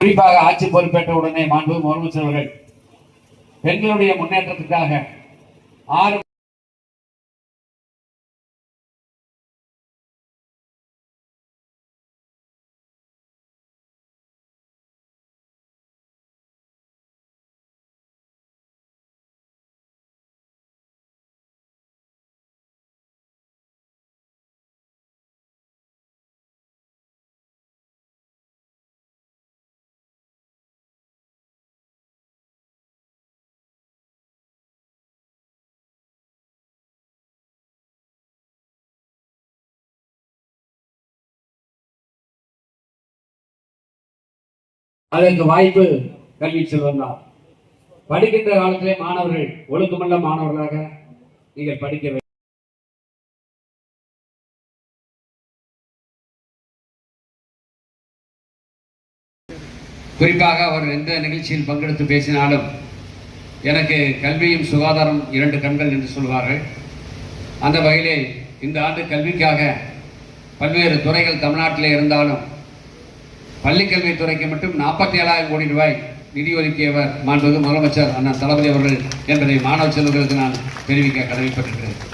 குறிப்பாக ஆட்சி பொறுப்பேற்ற உடனே மாண்பு முதலமைச்சர் அவர்கள் பெண்களுடைய முன்னேற்றத்துக்காக ஆறு அதற்கு வாய்ப்பு கல்வி செல்வன் தான். படிக்கின்ற காலத்திலே மாணவர்கள் ஒழுக்கமல்ல மாணவர்களாக நீங்கள் படிக்க வேண்டும். குறிப்பாக அவர் எந்த நிகழ்ச்சியில் பங்கெடுத்து பேசினாலும் எனக்கு கல்வியும் சுகாதாரம் இரண்டு கண்கள் என்று சொல்வார்கள். அந்த வகையிலே இந்த ஆண்டு கல்விக்காக பல்வேறு துறைகள் தமிழ்நாட்டிலே இருந்தாலும் பள்ளிக்கல்வித்துறைக்கு மட்டும் நாற்பத்தி ஏழாயிரம் கோடி ரூபாய் நிதி ஒதுக்கியவர் மாண்புமிகு முதலமைச்சர் அண்ணா தளபதி அவர்கள் என்பதை மாணவ செல்வங்களுக்கு நான் தெரிவிக்க கடமைப்பட்டிருக்கிறேன்.